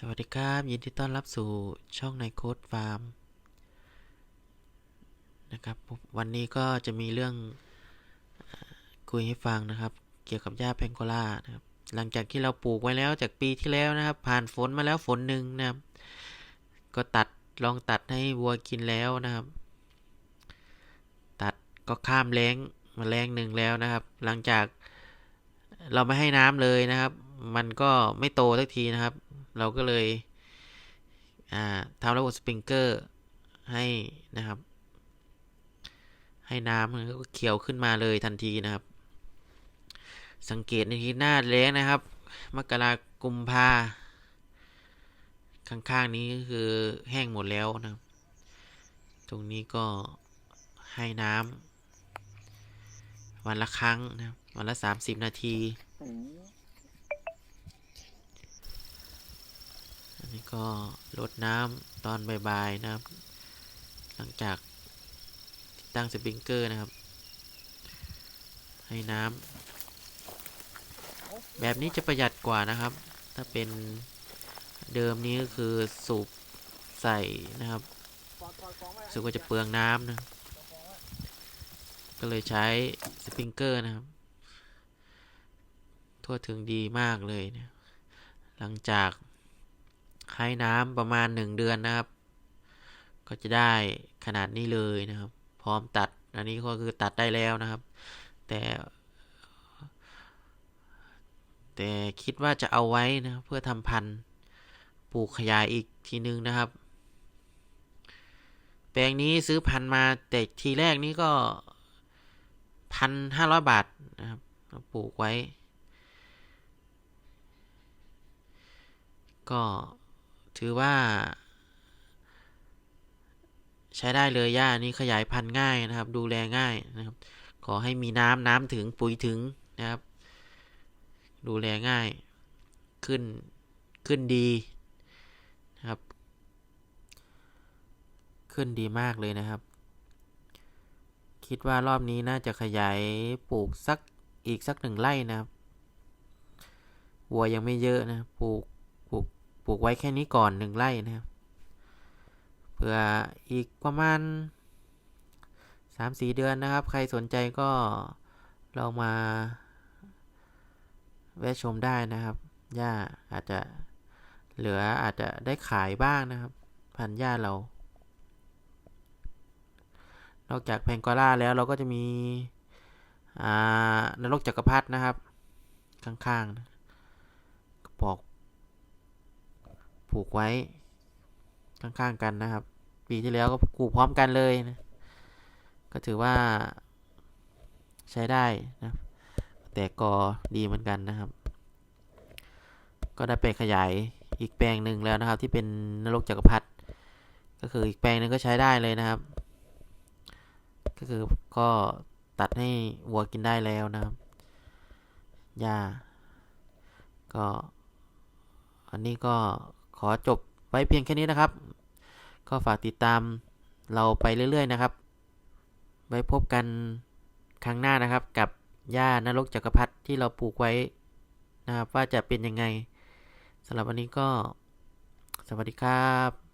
สวัสดีครับ ยินดีต้อนรับสู่ช่องในโค้ดฟาร์มนะครับ วันนี้ก็จะมีเรื่องคุยให้ฟังนะครับ เกี่ยวกับหญ้าแพงโกล่านะครับ หลังจากที่เราปลูกไว้แล้วจากปีที่แล้วนะครับ ผ่านฝนมาแล้วฝนหนึ่งนะครับ ก็ตัดลองตัดให้วัวกินแล้วนะครับ ตัดก็ข้ามแล้งมาแล้งหนึ่งแล้วนะครับ หลังจากเราไม่ให้น้ำเลยนะครับ มันก็ไม่โตสักทีนะครับ เราก็เลยอ่าทำระบบสปริงเกอร์ให้นะครับ ให้น้ำมันก็เขียวขึ้นมาเลยทันทีนะครับ สังเกตในที่หน้าแล้งนะครับ มกรากุมภาข้างๆนี้ก็คือแห้งหมดแล้วนะตรงนี้ก็ให้น้ำวันละครั้งนะครับวันละ 30 นาที อันนี้ ก็ลดน้ำตอนบ่ายๆนะครับ หลังจากตั้งสปริงเกอร์นะครับ ให้น้ำแบบนี้จะประหยัดกว่านะครับ ถ้าเป็นเดิมนี้ก็คือสูบใส่นะครับรู้สึกว่าจะเปลืองน้ำนะก็เลยใช้สปริงเกอร์นะครับ ทั่วถึงดีมากเลยเนะหลังจาก ให้น้ำประมาณหนึ่งเดือนนะครับ ก็จะได้ขนาดนี้เลยนะครับ พร้อมตัดอันนี้ก็คือตัดได้แล้วนะครับ แต่ แต่คิดว่าจะเอาไว้นะเพื่อทำพันธุ์ปลูกขยายอีกทีนึงนะครับ แปลงนี้ซื้อพันธุ์มาแต่ทีแรกนี้ก็พันห้าร้อยบาทนะครับปลูกไว้ ก็ ถือว่า ใช้ได้เลยหญ้านี้ขยายพันธุ์ง่ายนะครับ ดูแลง่ายนะครับ ขอให้มีน้ำน้ำถึงปุ๋ยถึงนะครับ ดูแลง่าย ขึ้นขึ้นดีนะครับ ขึ้นดีมากเลยนะครับ คิดว่ารอบนี้น่าจะขยายปลูกสักอีกสักหนึ่งไร่นะครับวัวยังไม่เยอะนะปลูก ลูกไว้แค่นี้ก่อนหนึ่งไร่นะครับเพื่ออีกประมาณสามสี่เดือนนะครับ ใครสนใจก็ลองมาแวะชมได้นะครับหญ้าอาจจะเหลืออาจจะได้ขายบ้างนะครับ พันธุ์หญ้าเรา นอกจากแพงกอล่าแล้วเราก็จะมีอ่านรกจักรพรรดินะครับ ข้างๆนะกระบอก ผูกไว้ข้างๆกันนะครับ ปีที่แล้วก็ปลูกพร้อมกันเลยนะก็ถือว่าใช้ได้นะแต่กอดีเหมือนกันนะครับ ก็ได้ไปขยายอีกแปลงหนึ่งแล้วนะครับ ที่เป็นนรกจักรพรรดิก็คืออีกแปลงหนึ่งก็ใช้ได้เลยนะครับ ก็คือก็ตัดให้วัวกินได้แล้วนะครับหญ้าก็ อันนี้ก็ ขอจบไว้เพียงแค่นี้นะครับ ก็ฝากติดตามเราไปเรื่อยๆนะครับ ไว้พบกันครั้งหน้านะครับ กับหญ้านรกจักรพรรดิที่เราปลูกไว้นะครับว่าจะเป็นยังไงสำหรับวันนี้ก็สวัสดีครับ